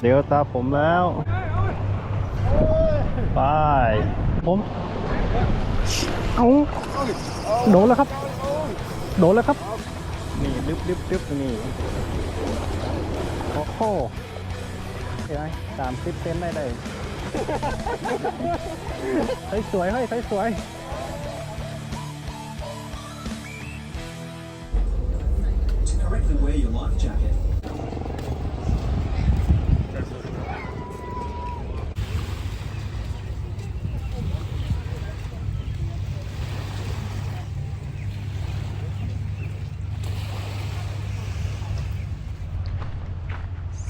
เดี๋ยวตาผมแล้วไปผมเอาโดนแล้วครับ โดนแล้วครับ นี่ลึบลึบลึบนี่โอ้โหเห็นไหมสามสิบเซนได้เลยเฮ้ยสวยเฮ้ยเฮ้ยสวย To correctly wear your life jacket,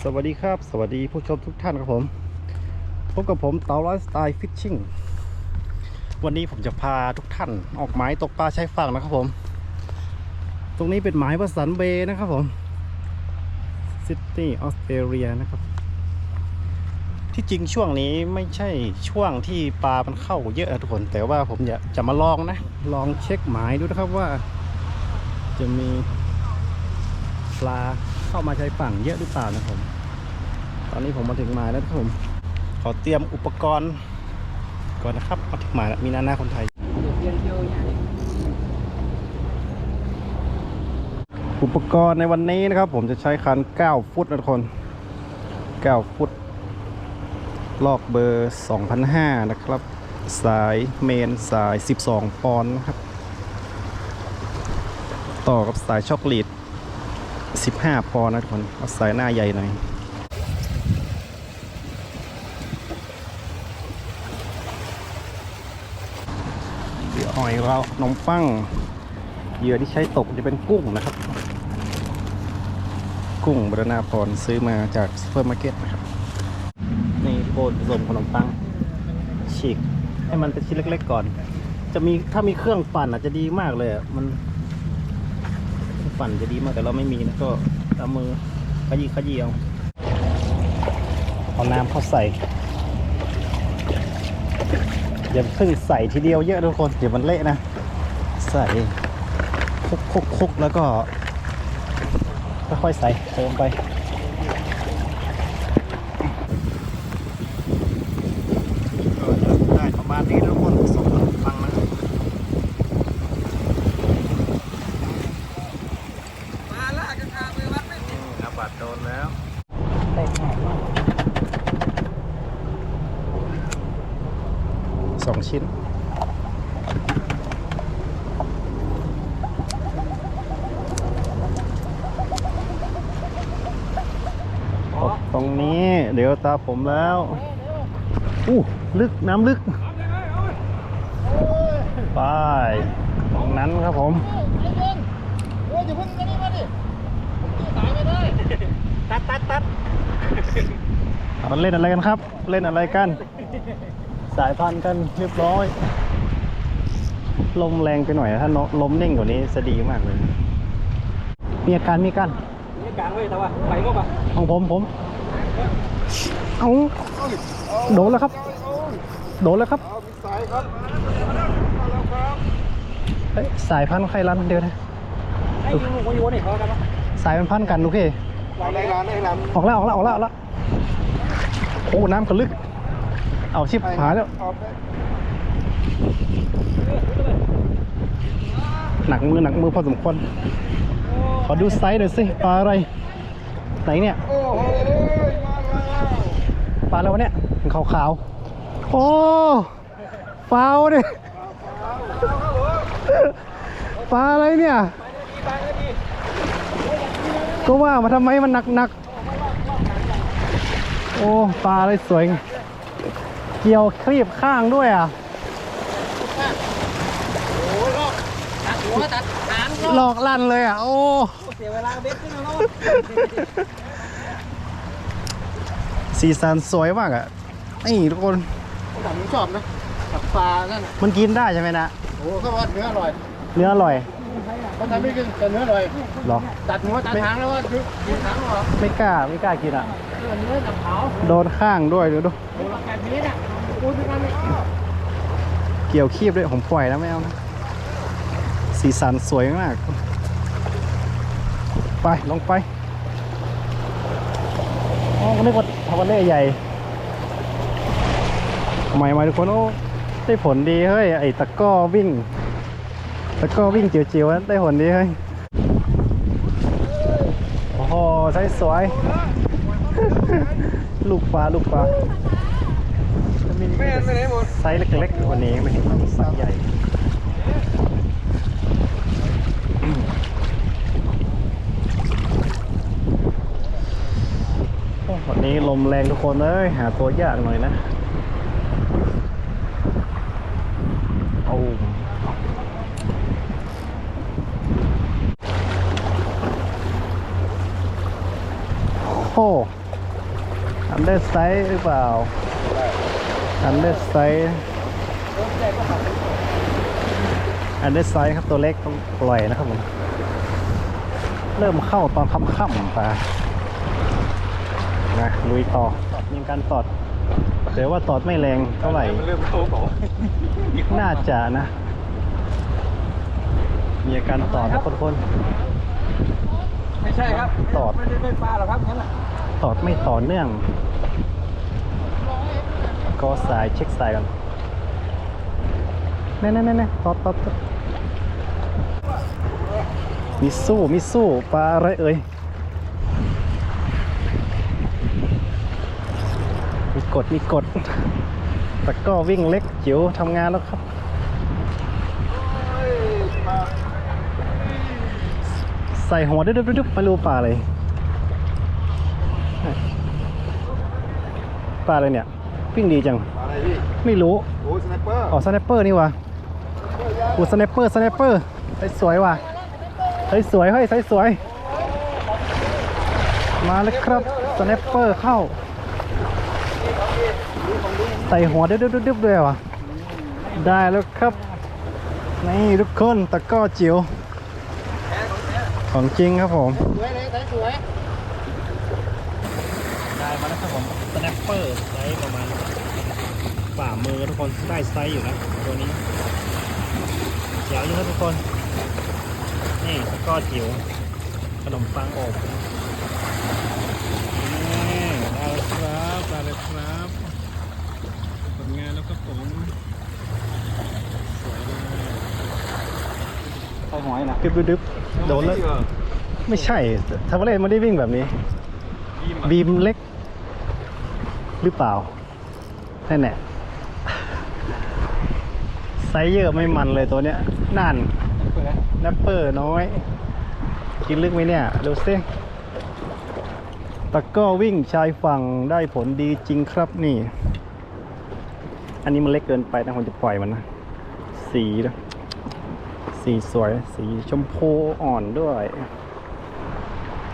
ส วัสดีครับ สวัสดีผู้ชมทุกท่านครับผม พบกับผมเต๋าร้อยสไตล์ฟิชชิ่ง วันนี้ผมจะพาทุกท่านออกหมายตกปลาชายฝั่งนะครับผม ตรงนี้เป็นหมายวัสันเบย์นะครับผม ซิดนีย์ออสเตรเลียนะครับ ที่จริงช่วงนี้ไม่ใช่ช่วงที่ปลามันเข้าเยอะทุกคน แต่ว่าผมจะมาลองนะ ลองเช็คหมายดูนะครับว่า จะมีปลาเข้ามาชายฝั่งเยอะหรือเปล่านะครับผม ตอนนี้ผมมาถึงหมายแล้วครับผม ขอเตรียมอุปกรณ์ก่อนนะครับมาถึงหมายแล้วมีนาหน้าคนไทย อุปกรณ์ในวันนี้นะครับ ผมจะใช้คัน 9 ฟุตนะทุกคน 9 ฟุต ลอกเบอร์2005นะครับ สายเมนสาย 12 ปอนด์นะครับ ต่อกับสายช็อกโกแลต15 ปอนด์นะทุกคนเอาสายหน้าใหญ่หน่อย เหยื่ อยเราขนมปังเหยื่อที่ใช้ตกจะเป็นกุ้งนะครับ กุ้งบรณาพรซื้อมาจากซูเปอร์มาร์เก็ตนะครับนี่โคนผสมขนมปัง ฉีกให้มันเป็นชิ้นเล็ก ๆ ก่อน จะมีถ้ามีเครื่องปั่นอาจจะดีมากเลยมันเครื่องปั่นจะดีมากแต่เราไม่มีนะก็เอามือขยี้ขยี้เอาเอาน้ำเข้าใส่ อย่าเพิ่งใส่ทีเดียวเยอะทุกคน เดี๋ยวมันเละนะ ใส่คุกคุกคุกแล้วก็ค่อยๆใส่เติมไป ก็จะได้ประมาณนี้ทุกคนผสมขนมปังนะครับ มาล่ากันทางไปวัดไม่ติด อาบัตโดนแล้ว สองชิ้น ตรงนี้เดี๋ยวตาผมแล้วอู้ลึกน้ำลึกไปตรงนั้นครับผมโอ้ยอย่าเพิ่งกันนี่มาดิผมตีสายไม่ได้ตัดตัดตัดมันเล่นอะไรกันครับ เล่นอะไรกัน สายพันธุ์กันเรียบร้อย ลมแรงไปหน่อยนะถ้าลมนิ่งกว่านี้จะดีมากเลย มีอาการมีอาการนี่กลางไว้แต่ว่าไปก็ปะของผมผม เอาโดนแล้วครับ โดนแล้วครับเอาสายครับเฮ้ยสายพันธุ์ใครรันเดียวนะให้ยูมาโยนให้เขากันปะสายมันพันกันโอเคในร้านในร้านออกแล้วออกแล้วออกแล้วออกแล้วโอ้น้ำก็ลึก เอาชิบหายแล้วหนักมือหนักมือพอสมควรขอดูไซส์หน่อยสิปลาอะไรไหนเนี่ย โอ้โหมาแล้ว ปลาอะไรวะเนี่ยมันขาวๆโอ้ฟาวดิปลาอะไรเนี่ยก็ว่ามาทำไมมันหนักหนักๆโอ้ปลาอะไรสวย เกี่ยวครีบข้างด้วยอะโอ้ยรอบตัดหัวตัดหางก็หลอกลั่นเลยอะ โอ้เสียเวลาเบ็ดขึ้นแล้วเนาะ สีสันสวยมากอะนี่ทุกคนผมชอบนะตัดปลานั่นมันกินได้ใช่ไหมนะ โอ้เขาว่าเนื้ออร่อยเนื้ออร่อยเขาทำไม่กินแต่เนื้ออร่อย เหรอ ตัดหัวตัดหางแล้วว่าคือกินหางเหรอไม่กล้าไม่กล้ากินอะ เนื้อกับเขาโดนข้างด้วยดูดูโอ้ราคานี้เนี่ยโอ้ยเป็นการไม่เกี่ยวคีบด้วยผมปล่อยแล้วไม่เอานะสีสันสวยมาก ไปลงไปโอ้อ๋อก็นึกว่า ทาวเล่ใหญ่ใหม่มาทุกคนโอ้ได้ผลดีเฮ้ยไอ้ตะกร้อวิ่ง ตะกร้อวิ่งจิ๋วๆนะได้ผลดีเฮ้ยโอ้โหใช้สวย ลูกปลาลูกปลาจะมีไม่เห็นไปไหนหมดไซส์เล็กๆวันนี้ไม่เห็นว่ามีไซส์ใหญ่ โอ้วั นี้ลมแรงทุกคนเลยหาตัวยากหน่อยนะโอ้โหอันเดอร์ไซส์หรือเปล่าอันเดอร์ไซส์อันเดอร์ไซส์ครับตัวเล็กต้องปล่อยนะครับผมเริ่มเข้าตอนค่ำๆไป ลานะลุยต่อมีการตอด แต่ว่าตอดไม่แรงเท่าไหร่มันเริ่มเข้าเปล่าน่าจะนะ มีอาการตอดนะคนไม่ใช่ครับตอดไม่ได้ไม่ปลาหรอกครับงั้นแหละๆตอดไม่ต่อเนื่อง ก็สายเช็คสายกันแน่ๆๆๆตอดตอดตอดมีสู้มีสู้ปลาอะไรเอ่ย กดมีกดตะกร้อวิ่งเล็กจิ๋วทำงานแล้วครับใส่หัวดึ๊บๆๆไม่รู้ปลาอะไรปลาอะไรเนี่ยวิ่งดีจังปลาอะไรพี่ไม่รู้โอ้สไนเปอร์อ๋อสไนเปอร์นี่วะอูสไนเปอร์สไนเปอร์ใส่สวยว่ะใส่สวยเฮ้ยใส่สวย มาเลยครับสไนเปอร์เข้า ใส่หัวดึ๊บๆๆด้วยว่ะได้แล้วครับ นี่ทุกคนตะกร้อจิ๋วของจริงครับผมสวยเลยสวยได้มาแล้วครับผมสแนปเปอร์ไซส์ประมาณฝ่ามือทุกคนได้ไซส์อยู่นะตัวนี้เดี๋ยวอยู่ครับทุกคน นี่ตะกร้อจิ๋วขนมปังอบนี่ได้แล้วครับได้แล้วครับ ผลงานแล้วก็ผมสวยเลยใส่หอยนะดึบดึบโดนแล้ว ไม่ใช่ทาวเวลนไม่ได้วิ่งแบบนี้ บีมเล็ก หรือเปล่าแน่แน่ไซส์เยอะไม่มันเลยตัวเนี้ยนั่นแนปเปอร์น้อย กินลึกไหมเนี่ยเร็วซิตะกร้อวิ่งชายฝั่งได้ผลดีจริงครับนี่ อันนี้มันเล็กเกินไปนะผมจะปล่อยมันนะ สีนะสีสวย สีชมพูอ่อนด้วย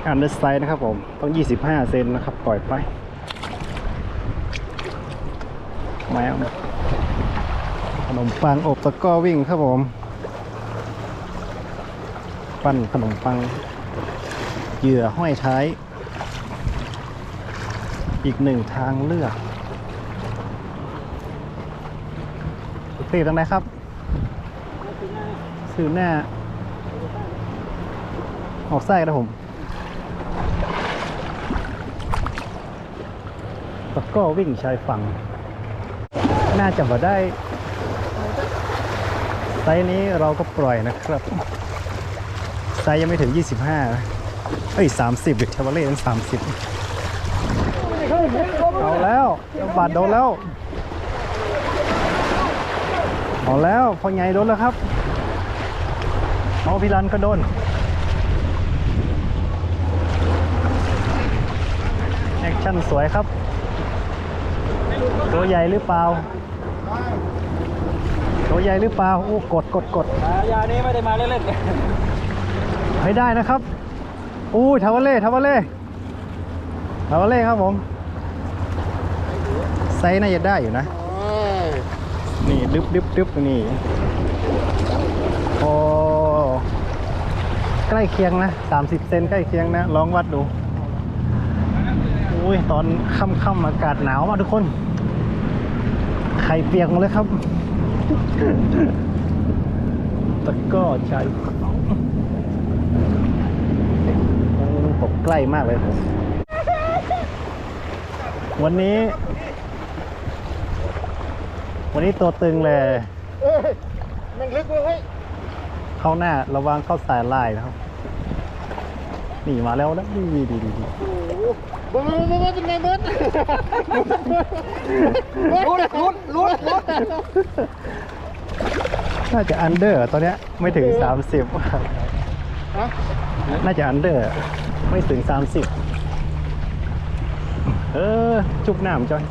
อันเดอร์ไซส์นะครับผม ต้อง 25 เซนนะครับ ปล่อยไปแมวขนมปังอบตะก้อวิ่งครับผม ปั้นขนมปัง เหยื่อห้อยท้าย อีกหนึ่งทางเลือก ตีตรงไหนครับสื่อหน้า ออกไส้นะผมแล้วก็วิ่งชายฝั่ง น่าจะมาได้ไซส์นี้เราก็ปล่อยนะครับ ไซส์ยังไม่ถึง 25นะเอ้ย 30ดิเทเวเล่ตั้ง30 เอาแล้วบาดโดนแล้ว เอาแล้วพอไงโดนแล้วครับเอาพี่รันก็โดนแอคชั่นสวยครับ ตัวใหญ่หรือเปล่า ตัวใหญ่หรือเปล่าโอ้กดกดกดยานี้ไม่ได้มาเล่นให้ได้นะครับอู้ทาวาเล่ทาวาเล่ทาวาเล่ครับผมไซส์น่าจะได้อยู่นะ นี่ดึบดึบดึบนี่โอ้ใกล้เคียงนะ30เซนใกล้เคียงนะลองวัดดูอุ้ยตอนค่ำๆอากาศหนาวมากทุกคนไข่เปียกหมดเลยครับตะก้อชายโอ้ตกใกล้มากเลยผมวันนี้ วันนี้ตัวตึงเลยเอ้ยแม่งลึกเว้ยเฮ้ยเข้าหน้าระวังเข้าสายลายนะครับนี่มาแล้วนะนี่ดีดีดีโอ้โหเบิ้งเบิ้งเบิ้งเบิ้งเป็นไงเบิ้งลุ้นลุ้นลุ้นลุ้นน่าจะอันเดอร์ตอนเนี้ยไม่ถึง 30 ฮะน่าจะอันเดอร์ไม่ถึง 30 เออ จุกหนามจอย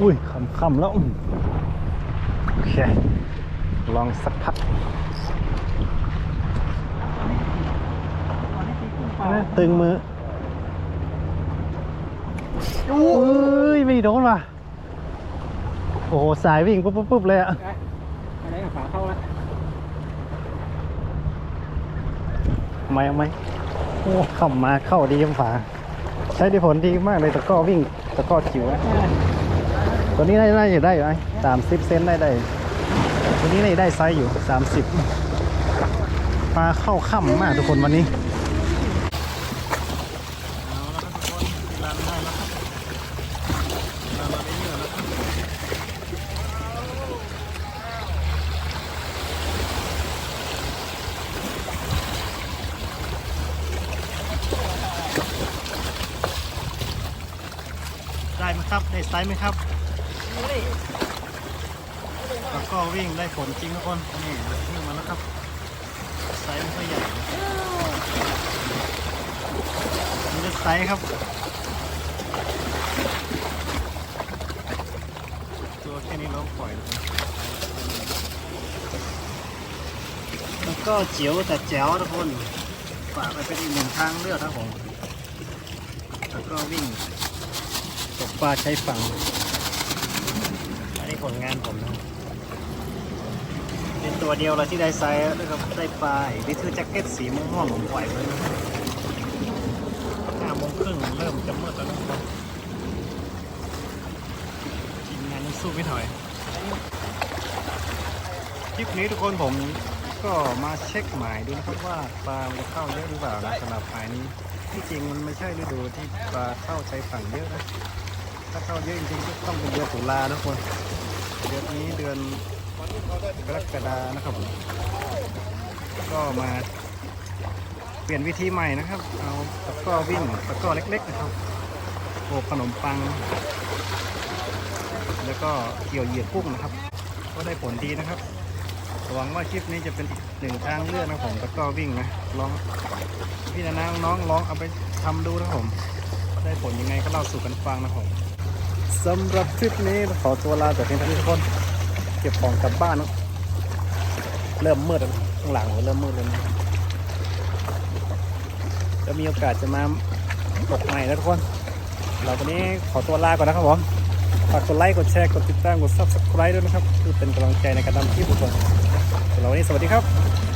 อุ้ยคำคำๆแล้วโอเค ลองสักพักตึงมืออุ้ยไม่โดนว่ะ โอ้โห สายวิ่งปุ๊บปุ๊บปุ๊บเลยอะอะไรกับฝาเข้าแล้วทำไมเอาไหมโอ้เข้ามาเข้าดียมฝา ใช้ได้ผลดีมากเลยตะกร้อวิ่งตะกร้อจิ๋วอะ ตัวนี้น่าน่าจะได้อยู่ไอ้สามสิบเซนได้ได้ตัวนี้น่าจะได้ไซส์อยู่สามสิบปลาเข้าค่ำมากทุกคนวันนี้ได้ไหมครับ ได้ไซส์ไหมครับแล้ว ก็วิ่งได้ผลจริงทุกคน นี่วิ่งมาแล้วครับไซส์ไม่ค่อยใหญ่มันจะไซส์ครับ ตัวแค่นี้เราปล่อยเลยแล้วก็เจียวแต่แจ๋วทุกคนฝากไปเป็นอีกหนึ่งทางเลือกครับผมแล้วก็วิ่งตกปลาใช้ฝั่งอันนี้ผลงานผมนะ เป็นตัวเดียวเลยที่ได้ไซส์แล้วก็ได้ปลาอีกนี่คือแจ็คเก็ตสีม่วงๆผมปล่อยไว้นะห้าโมงครึ่งเริ่มจะมืดแล้วนะครับทีมงานยังสู้ไม่ถอย คลิปนี้ทุกคนผมก็มาเช็คหมายดูนะครับว่าปลาจะเข้าเยอะหรือเปล่านะสำหรับหมายนี้ ที่จริงมันไม่ใช่ฤดูที่ปลาเข้าใช้ฝั่งเยอะนะ ถ้าเข้าเยอะจริงๆก็ต้องเป็นเดือนตุลานะทุกคนเดือนนี้เดือน กรกฎานะครับผมก็มาเปลี่ยนวิธีใหม่นะครับ เอาตะกร้อวิ่งตะกร้อเล็ก ๆ นะครับโอบขนมปัง แล้วก็เกี่ยวเหยียดกุ้งนะครับ ก็ได้ผลดีนะครับหวังว่าคลิปนี้จะเป็นอีกหนึ่งทางเลือกนะผมตะกร้อวิ่งนะลองพี่นานาน้องลองเอาไปทำดูนะผมได้ผลยังไงก็เล่าสู่กันฟังนะผมสำหรับทริปนี้ขอตัวลาแต่เพียงเท่านี้ทุกคน เก็บของกลับบ้านเนาะเริ่มมืดแล้วข้างหลังผมเริ่มมืดแล้วนะจะมีโอกาสจะมาตกใหม่นะทุกคน เราวันนี้ขอตัวลาก่อนนะครับผมฝากกดไลค์กดแชร์กดติดตามกด subscribe ด้วยนะครับเพื่อเป็นกำลังใจในการทำคลิปทุกคนสำหรับวันนี้สวัสดีครับ